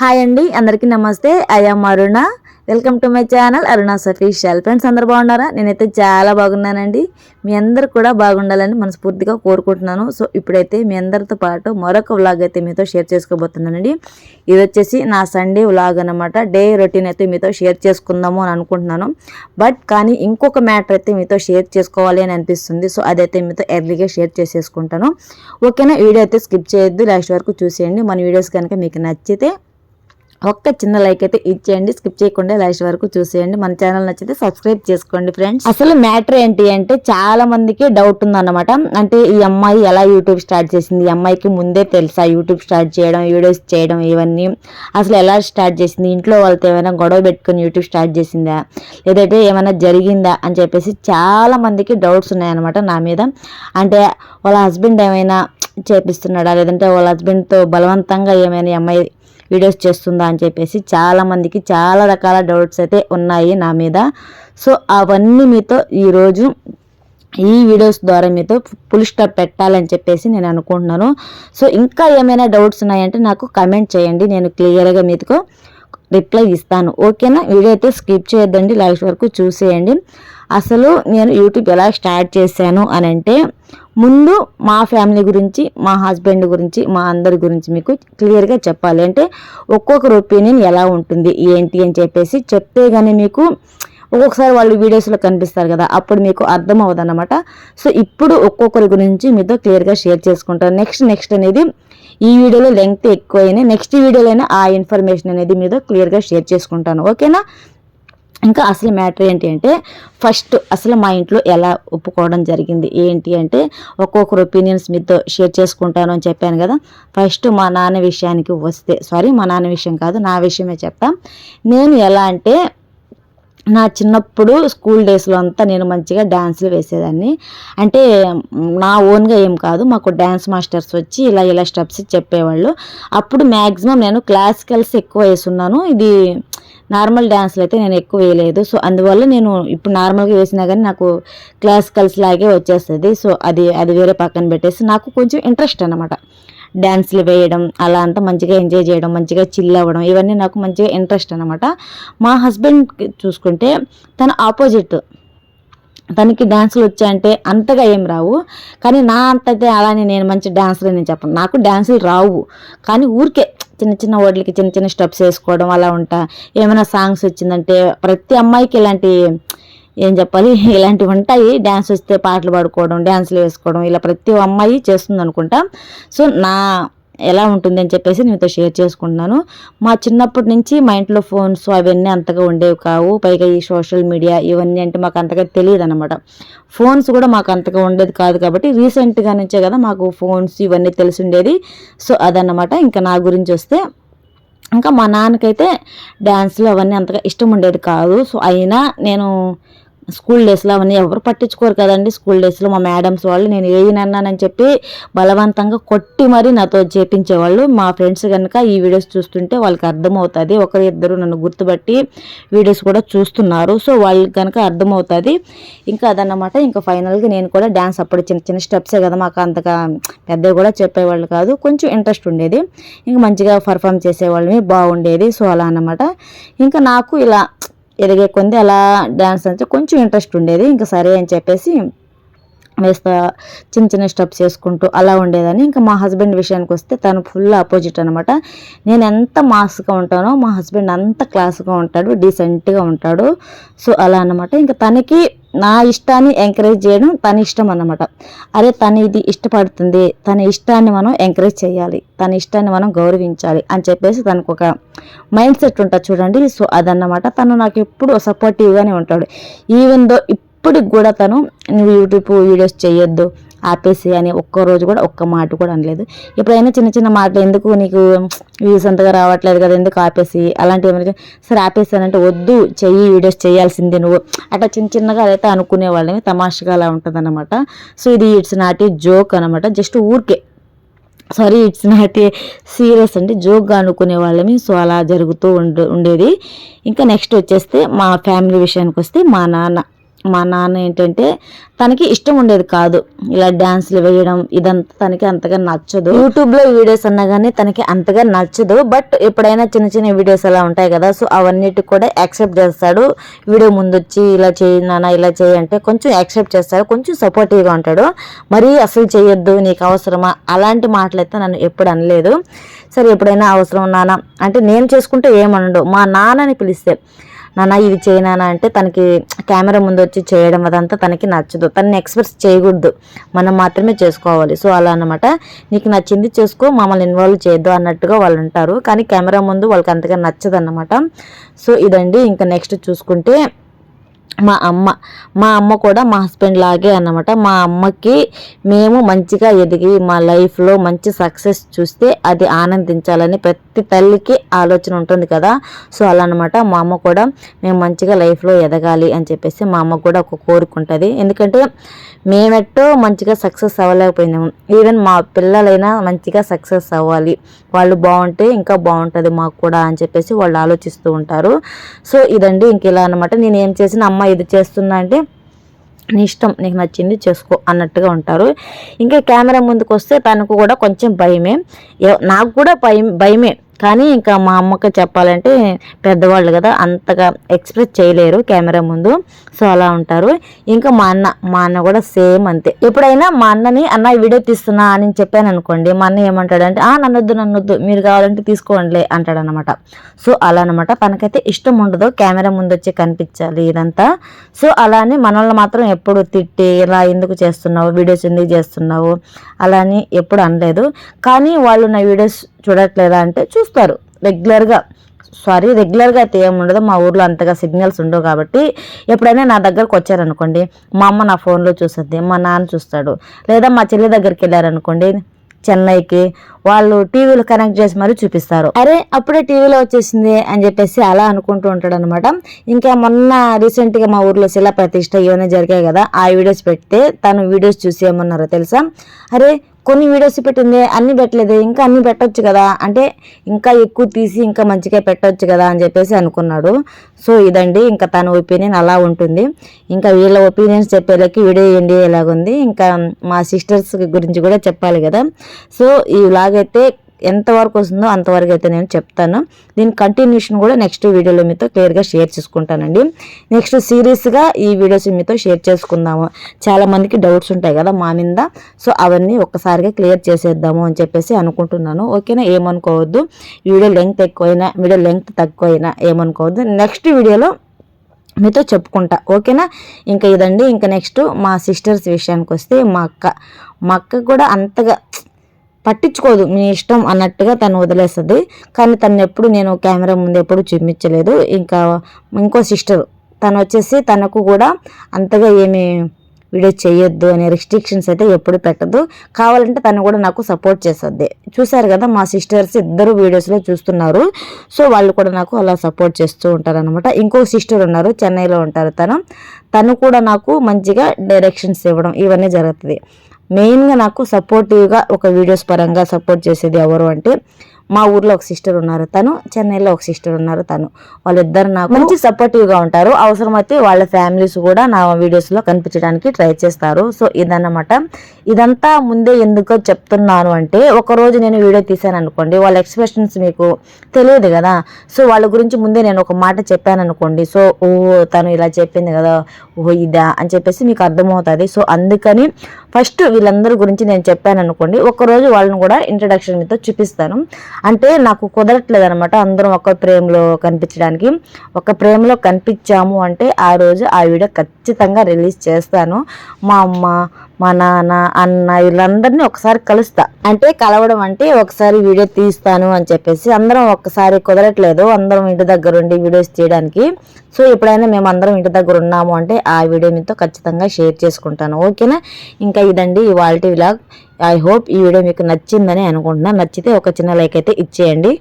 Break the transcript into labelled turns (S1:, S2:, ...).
S1: Hi అండి అందరికీ నమస్తే. I'm Aruna. Welcome to my channel Aruna సఫీషియల్. Friends అందరు బాగున్నారా? నేనైతే చాలా బాగున్నానండి. మీ అందరు కూడా బాగుండాలని మనస్ఫూర్తిగా కోరుకుంటున్నాను. సో ఇప్పుడైతే మీ అందరితో పాటు మరొక వ్లాగ్ అయితే మీతో షేర్ చేసుకోబోతున్నానండి. ఇది వచ్చేసి నా సండే వ్లాగ్ అనమాట డే రొటీన్ అయితే మీతో షేర్ చేసుకుందాము అని అనుకుంటున్నాను. బట్ కానీ ఇంకొక మ్యాటర్ అయితే మీతో షేర్ చేసుకోవాలి అని అనిపిస్తుంది. సో అదైతే మీతో ఎర్లీగా షేర్ చేసేసుకుంటాను. ఓకేనా? వీడియో అయితే స్కిప్ చేయొద్దు. లాస్ట్ వరకు చూసేయండి. మన వీడియోస్ కనుక మీకు నచ్చితే ఒక్క చిన్న లైక్ అయితే ఇచ్చేయండి. స్కిప్ చేయకుండా లాస్ట్ వరకు చూసేయండి. మన ఛానల్ నచ్చితే సబ్స్క్రైబ్ చేసుకోండి ఫ్రెండ్స్ అసలు మ్యాటర్ ఏంటి అంటే చాలా మందికి డౌట్ ఉందన్నమాట. అంటే ఈ అమ్మాయి ఎలా యూట్యూబ్ స్టార్ట్ చేసింది? ఈ అమ్మాయికి ముందే తెలుసా యూట్యూబ్ స్టార్ట్ చేయడం వీడియోస్ చేయడం ఇవన్నీ? అసలు ఎలా స్టార్ట్ చేసింది? ఇంట్లో వాళ్ళతో ఏమైనా గొడవ పెట్టుకుని యూట్యూబ్ స్టార్ట్ చేసిందా? లేదంటే ఏమైనా జరిగిందా? అని చెప్పేసి చాలా మందికి డౌట్స్ ఉన్నాయన్నమాట నా మీద. అంటే వాళ్ళ హస్బెండ్ ఏమైనా చేపిస్తున్నాడా? లేదంటే వాళ్ళ హస్బెండ్తో బలవంతంగా ఏమైనా అమ్మాయి వీడియోస్ చేస్తుందా అని చెప్పేసి చాలామందికి చాలా రకాల డౌట్స్ అయితే ఉన్నాయి నా మీద. సో అవన్నీ మీతో ఈరోజు ఈ వీడియోస్ ద్వారా మీతో ఫుల్ స్టాప్ పెట్టాలని చెప్పేసి నేను అనుకుంటున్నాను. సో ఇంకా ఏమైనా డౌట్స్ ఉన్నాయంటే నాకు కమెంట్ చేయండి. నేను క్లియర్గా మీతో రిప్లై ఇస్తాను. ఓకేనా? వీడియో అయితే స్కిప్ చేయొద్దండి. లాస్ట్ వరకు చూసేయండి. అసలు నేను యూట్యూబ్ ఎలా స్టార్ట్ చేశాను అని అంటే ముందు మా ఫ్యామిలీ గురించి మా హస్బెండ్ గురించి మా అందరి గురించి మీకు క్లియర్గా చెప్పాలి. అంటే ఒక్కొక్కరు ఒపీనియన్ ఎలా ఉంటుంది ఏంటి అని చెప్పేసి చెప్తే కానీ మీకు ఒక్కొక్కసారి వాళ్ళు వీడియోస్లో కనిపిస్తారు కదా అప్పుడు మీకు అర్థం అన్నమాట సో ఇప్పుడు ఒక్కొక్కరి గురించి మీతో క్లియర్గా షేర్ చేసుకుంటాను. నెక్స్ట్ నెక్స్ట్ అనేది ఈ వీడియోలో లెంగ్త్ ఎక్కువైనా నెక్స్ట్ వీడియోలో ఆ ఇన్ఫర్మేషన్ అనేది మీతో క్లియర్గా షేర్ చేసుకుంటాను. ఓకేనా? ఇంకా అసలు మ్యాటర్ ఏంటి అంటే ఫస్ట్ అసలు మా ఇంట్లో ఎలా ఒప్పుకోవడం జరిగింది? ఏంటి అంటే ఒక్కొక్కరు ఒపీనియన్స్ మీతో షేర్ చేసుకుంటాను అని చెప్పాను కదా. ఫస్ట్ మా నాన్న విషయానికి వస్తే సారీ మా నాన్న విషయం కాదు నా విషయమే చెప్తా. నేను ఎలా అంటే నా చిన్నప్పుడు స్కూల్ డేస్లో అంతా నేను మంచిగా డ్యాన్స్లు వేసేదాన్ని. అంటే నా ఓన్గా ఏం కాదు మాకు డ్యాన్స్ మాస్టర్స్ వచ్చి ఇలా ఇలా స్టెప్స్ చెప్పేవాళ్ళు. అప్పుడు మ్యాక్సిమం నేను క్లాసికల్స్ ఎక్కువ వేసున్నాను. ఇది నార్మల్ డ్యాన్స్లు అయితే నేను ఎక్కువ వేయలేదు. సో అందువల్ల నేను ఇప్పుడు నార్మల్గా వేసినా కానీ నాకు క్లాసికల్స్ లాగే వచ్చేస్తుంది. సో అది అది వేరే పక్కన పెట్టేసి నాకు కొంచెం ఇంట్రెస్ట్ అనమాట డ్యాన్స్లు వేయడం అలా అంతా మంచిగా ఎంజాయ్ చేయడం మంచిగా చిల్ అవ్వడం ఇవన్నీ నాకు మంచిగా ఇంట్రెస్ట్ అనమాట మా హస్బెండ్ చూసుకుంటే తన ఆపోజిట్. తనకి డ్యాన్సులు వచ్చాయంటే అంతగా ఏం రావు. కానీ నా అంతతే అలానే నేను మంచి డ్యాన్సులు నేను చెప్పను. నాకు డ్యాన్సులు రావు. కానీ ఊరికే చిన్న చిన్న ఓట్లకి చిన్న చిన్న స్టెప్స్ వేసుకోవడం అలా ఉంటా. ఏమైనా సాంగ్స్ వచ్చిందంటే ప్రతి అమ్మాయికి ఇలాంటి ఏం చెప్పాలి? ఇలాంటివి ఉంటాయి. డ్యాన్స్ వస్తే పాటలు పాడుకోవడం డ్యాన్స్లు వేసుకోవడం ఇలా ప్రతి అమ్మాయి చేస్తుంది అనుకుంటా. సో నా ఎలా ఉంటుంది అని చెప్పేసి నేనుతో షేర్ చేసుకుంటున్నాను. మా చిన్నప్పటి నుంచి మా ఇంట్లో ఫోన్స్ అవన్నీ అంతగా ఉండేవి కావు. పైగా ఈ సోషల్ మీడియా ఇవన్నీ అంటే మాకు అంతగా తెలియదు అనమాట ఫోన్స్ కూడా మాకు అంతగా ఉండేది కాదు కాబట్టి రీసెంట్గా నుంచే కదా మాకు ఫోన్స్ ఇవన్నీ తెలిసి ఉండేది సో అదన్నమాట. ఇంకా నా గురించి వస్తే ఇంకా మా నాన్నకైతే డ్యాన్స్లు అవన్నీ అంతగా ఇష్టం ఉండేది కాదు. సో అయినా నేను స్కూల్ డేస్లో అవన్నీ ఎవరు పట్టించుకోరు కదండి. స్కూల్ డేస్లో మా మేడమ్స్ వాళ్ళు నేను ఏదినన్నానని చెప్పి బలవంతంగా కొట్టి మరీ నాతో చేపించేవాళ్ళు. మా ఫ్రెండ్స్ కనుక ఈ వీడియోస్ చూస్తుంటే వాళ్ళకి అర్థమవుతుంది. ఒకరి ఇద్దరు నన్ను గుర్తుపట్టి వీడియోస్ కూడా చూస్తున్నారు. సో వాళ్ళకి కనుక అర్థమవుతుంది. ఇంకా అదన్నమాట. ఇంకా ఫైనల్గా నేను కూడా డ్యాన్స్ అప్పుడు చిన్న చిన్న స్టెప్సే కదా మాకు అంతగా పెద్దవి కూడా చెప్పేవాళ్ళు కాదు. కొంచెం ఇంట్రెస్ట్ ఉండేది. ఇంకా మంచిగా పర్ఫామ్ చేసేవాళ్ళని బాగుండేది. సో అలా అన్నమాట. ఇంకా నాకు ఇలా ఎదిగే కొంది అలా డ్యాన్స్ అంటే కొంచెం ఇంట్రెస్ట్ ఉండేది. ఇంకా సరే అని చెప్పేసి వేస్తా చిన్న చిన్న స్టెప్స్ చేసుకుంటూ అలా ఉండేదని. ఇంకా మా హస్బెండ్ విషయానికి వస్తే తను ఫుల్ ఆపోజిట్ అనమాట నేను ఎంత మాస్గా ఉంటానో మా హస్బెండ్ అంత క్లాస్గా ఉంటాడు డీసెంట్గా ఉంటాడు. సో అలా అనమాట ఇంకా తనకి నా ఇష్టాన్ని ఎంకరేజ్ చేయడం తన ఇష్టం అన్నమాట. అరే తను ఇది ఇష్టపడుతుంది. తన ఇష్టాన్ని మనం ఎంకరేజ్ చేయాలి. తన ఇష్టాన్ని మనం గౌరవించాలి అని చెప్పేసి తనకు ఒక మైండ్ సెట్ ఉంటుంది చూడండి. సో అదన్నమాట. తను నాకు ఎప్పుడు సపోర్టివ్గానే ఉంటాడు. ఈవెన్ దో ఇప్పటికి కూడా తను నువ్వు యూట్యూబ్ వీడియోస్ చేయొద్దు. ఆపేసి అని ఒక్క రోజు కూడా ఒక్క మాట కూడా అనలేదు. ఎప్పుడైనా చిన్న చిన్న మాటలు ఎందుకు నీకు వ్యూస్ అంతగా రావట్లేదు కదా ఎందుకు ఆపేసి? అలాంటివి ఏమైనా సరే ఆపేసానంటే వద్దు చెయ్యి వీడియోస్ చేయాల్సిందే నువ్వు. అట్లా చిన్న చిన్నగా అదైతే అనుకునే వాళ్ళని తమాషగా అలా ఉంటుంది సో ఇది ఇట్స్ నాటి జోక్ అనమాట జస్ట్ ఊరికే. Sorry it's not a serious అంటే జోక్గా అనుకునే వాళ్ళమి. సో అలా జరుగుతూ ఉండే ఉండేది. ఇంకా నెక్స్ట్ వచ్చేస్తే మా ఫ్యామిలీ విషయానికి వస్తే మా నాన్న. మా నాన్న ఏంటంటే తనకి ఇష్టం ఉండేది కాదు. ఇలా డ్యాన్స్లు వేయడం ఇదంతా తనకి అంతగా నచ్చదు. యూట్యూబ్లో వీడియోస్ అన్నా కానీ తనకి అంతగా నచ్చదు. బట్ ఎప్పుడైనా చిన్న చిన్న వీడియోస్ అలా ఉంటాయి కదా సో అవన్నిటి కూడా యాక్సెప్ట్ చేస్తాడు. వీడియో ముందు వచ్చి ఇలా చేయి నాన్న ఇలా చేయి అంటే కొంచెం యాక్సెప్ట్ చేస్తాడు. కొంచెం సపోర్టివ్గా ఉంటాడు. మరీ అసలు చేయొద్దు నీకు అవసరమా? అలాంటి మాటలైతే నన్ను ఎప్పుడు అనలేదు. సరే ఎప్పుడైనా అవసరం నాన్న. అంటే నేను చేసుకుంటే ఏమనడు మా నాన్నని పిలిస్తే నాన్న ఇది చేయనానా అంటే తనకి కెమెరా ముందు వచ్చి చేయడం అదంతా తనకి నచ్చదు. తనని ఎక్స్ప్రెస్ చేయకూడదు. మనం మాత్రమే చేసుకోవాలి. సో అలా అనమాట నీకు నచ్చింది చేసుకో మమ్మల్ని ఇన్వాల్వ్ చేయొద్దు అన్నట్టుగా వాళ్ళు ఉంటారు కానీ కెమెరా ముందు వాళ్ళకి అంతగా నచ్చదు సో ఇదండి. ఇంకా నెక్స్ట్ చూసుకుంటే మా అమ్మ మా అమ్మ కూడా మా హస్బెండ్ లాగే అన్నమాట. మా అమ్మకి మేము మంచిగా ఎదిగి మా లైఫ్లో మంచి సక్సెస్ చూస్తే అది ఆనందించాలని ప్రతి తల్లికి ఆలోచన ఉంటుంది కదా. సో అలా అనమాట మా అమ్మ కూడా మేము మంచిగా లైఫ్లో ఎదగాలి అని చెప్పేసి మా అమ్మ కూడా ఒక కోరుకుంటుంది ఎందుకంటే మేమెట్టో మంచిగా సక్సెస్ అవ్వలేకపోయినాము. ఈవెన్ మా పిల్లలైనా మంచిగా సక్సెస్ అవ్వాలి. వాళ్ళు బాగుంటే ఇంకా బాగుంటుంది మాకు కూడా అని చెప్పేసి వాళ్ళు ఆలోచిస్తూ ఉంటారు. సో ఇదండి ఇంక ఇలా అనమాట నేను ఏం చేసిన అమ్మ ఇది చేస్తున్నా అంటే నీ ఇష్టం నీకు నచ్చింది చేసుకో అన్నట్టుగా ఉంటారు. ఇంకా కెమెరా ముందుకు వస్తే తనకు కూడా కొంచెం భయమే. నాకు కూడా భయం భయమే. కానీ ఇంకా మా అమ్మకి చెప్పాలంటే పెద్దవాళ్ళు కదా అంతగా ఎక్స్ప్రెస్ చేయలేరు కెమెరా ముందు. సో అలా ఉంటారు. ఇంకా మా అన్న మా అన్న కూడా సేమ్ అంతే. ఎప్పుడైనా మా అన్నని అన్న వీడియో తీస్తున్నా అని చెప్పాను అనుకోండి మా అన్న ఏమంటాడంటే ఆ నన్నొద్దు నన్నొద్దు మీరు కావాలంటే తీసుకోండిలే అంటాడనమాట. సో అలా అనమాట తనకైతే ఇష్టం ఉండదు కెమెరా ముందు వచ్చి కనిపించాలి ఇదంతా. సో అలానే మనల్ని మాత్రం ఎప్పుడు తిట్టి ఇలా ఎందుకు చేస్తున్నావు? వీడియోస్ ఎందుకు చేస్తున్నావు? అలా అని ఎప్పుడు అనలేదు. కానీ వాళ్ళు నా వీడియోస్ చూడట్లేదా అంటే చూస్తారు. రెగ్యులర్గా సారీ రెగ్యులర్గా అయితే ఏముండదు మా ఊర్లో అంతగా సిగ్నల్స్ ఉండవు కాబట్టి ఎప్పుడైనా నా దగ్గరకు వచ్చారనుకోండి మా అమ్మ నా ఫోన్లో చూస్తుంది మా నాన్న చూస్తాడు. లేదా మా చెల్లి దగ్గరికి వెళ్ళారనుకోండి చెన్నైకి వాళ్ళు టీవీలు కనెక్ట్ చేసి మరీ చూపిస్తారు. అరే అప్పుడే టీవీలో వచ్చేసింది అని చెప్పేసి అలా అనుకుంటూ ఉంటాడు అనమాట ఇంకా మొన్న రీసెంట్గా మా ఊర్లో శిలా ప్రతిష్ట ఏమైనా జరిగాయి కదా ఆ వీడియోస్ పెడితే తను వీడియోస్ చూసి ఏమన్నారో తెలుసా? అరే కొన్ని వీడియోస్ పెట్టింది అన్ని పెట్టలేదు ఇంకా అన్ని పెట్టొచ్చు కదా. అంటే ఇంకా ఎక్కువ తీసి ఇంకా మంచిగా పెట్టొచ్చు కదా అని చెప్పేసి అనుకున్నాడు. సో ఇదండి ఇంకా తన ఒపీనియన్ అలా ఉంటుంది. ఇంకా వీళ్ళ ఒపీనియన్స్ చెప్పేలకి వీడియో ఏంటి ఎలాగుంది ఇంకా మా సిస్టర్స్ గురించి కూడా చెప్పాలి కదా. సో ఇలాగైతే ఎంతవరకు వస్తుందో అంతవరకు అయితే నేను చెప్తాను. దీని కంటిన్యూషన్ కూడా నెక్స్ట్ వీడియోలో మీతో క్లియర్గా షేర్ చేసుకుంటానండి. నెక్స్ట్ సీరియస్గా ఈ వీడియోస్ మీతో షేర్ చేసుకుందాము. చాలా మందికి డౌట్స్ ఉంటాయి కదా మా మీద. సో అవన్నీ ఒక్కసారిగా క్లియర్ చేసేద్దాము అని చెప్పేసి అనుకుంటున్నాను. ఓకేనా ఏమనుకోవద్దు. వీడియో లెంగ్త్ ఎక్కువైనా వీడియో లెంగ్త్ తక్కువైనా ఏమనుకోవద్దు. నెక్స్ట్ వీడియోలో మీతో చెప్పుకుంటా. ఓకేనా ఇంకా ఇదండి. ఇంకా నెక్స్ట్ మా సిస్టర్స్ విషయానికి వస్తే మా అక్క. మా అక్క కూడా అంతగా పట్టించుకోదు మీ ఇష్టం అన్నట్టుగా తను వదిలేస్తుంది. కానీ తను ఎప్పుడు నేను కెమెరా ముందు ఎప్పుడు చూపించలేదు. ఇంకా ఇంకో సిస్టర్ తను వచ్చేసి తనకు కూడా అంతగా ఏమి వీడియో చేయొద్దు అనే రిస్ట్రిక్షన్స్ అయితే ఎప్పుడు పెట్టదు. కావాలంటే తను కూడా నాకు సపోర్ట్ చేస్తుంది. చూసారు కదా మా సిస్టర్స్ ఇద్దరు వీడియోస్లో చూస్తున్నారు. సో వాళ్ళు కూడా నాకు అలా సపోర్ట్ చేస్తూ ఉంటారు అనమాట ఇంకో సిస్టర్ ఉన్నారు చెన్నైలో ఉంటారు తను. తను కూడా నాకు మంచిగా డైరెక్షన్స్ ఇవ్వడం ఇవన్నీ జరుగుతుంది. మెయిన్గా నాకు సపోర్టివ్గా ఒక వీడియోస్ పరంగా సపోర్ట్ చేసేది ఎవరు అంటే మా ఊర్లో ఒక సిస్టర్ ఉన్నారు తను చెన్నైలో ఒక సిస్టర్ ఉన్నారు తను. వాళ్ళిద్దరు నాకు మంచి సపోర్టివ్గా ఉంటారు. అవసరమైతే వాళ్ళ ఫ్యామిలీస్ కూడా నా వీడియోస్లో కనిపించడానికి ట్రై చేస్తారు. సో ఇదన్నమాట. ఇదంతా ముందే ఎందుకో చెప్తున్నాను అంటే ఒకరోజు నేను వీడియో తీసాను అనుకోండి వాళ్ళ ఎక్స్ప్రెషన్స్ మీకు తెలియదు కదా. సో వాళ్ళ గురించి ముందే నేను ఒక మాట చెప్పాను అనుకోండి సో ఓ తను ఇలా చెప్పింది కదా ఓ ఇదా అని చెప్పేసి మీకు అర్థమవుతుంది. సో అందుకని ఫస్ట్ వీళ్ళందరి గురించి నేను చెప్పాను అనుకోండి ఒకరోజు వాళ్ళని కూడా ఇంట్రడక్షన్ మీతో చూపిస్తాను. అంటే నాకు కుదరట్లేదు అనమాట అందరం ఒక ప్రేమలో కనిపించడానికి. ఒక ప్రేమలో కనిపించాము అంటే ఆ రోజు ఆ వీడియో ఖచ్చితంగా రిలీజ్ చేస్తాను. మా అమ్మ మా నాన్న అన్న వీళ్ళందరినీ ఒకసారి కలుస్తా. అంటే కలవడం అంటే ఒకసారి వీడియో తీస్తాను అని చెప్పేసి అందరం ఒక్కసారి కుదరట్లేదు. అందరం ఇంటి దగ్గర ఉండి వీడియోస్ చేయడానికి సో ఎప్పుడైనా మేము అందరం ఇంటి దగ్గర ఉన్నాము అంటే ఆ వీడియో మీతో ఖచ్చితంగా షేర్ చేసుకుంటాను. ఓకేనా? ఇంకా ఇదండి ఇవాళ విలాగ్. ఐ హోప్ ఈ వీడియో మీకు నచ్చిందని అనుకుంటున్నా. నచ్చితే ఒక చిన్న లైక్ అయితే ఇచ్చేయండి.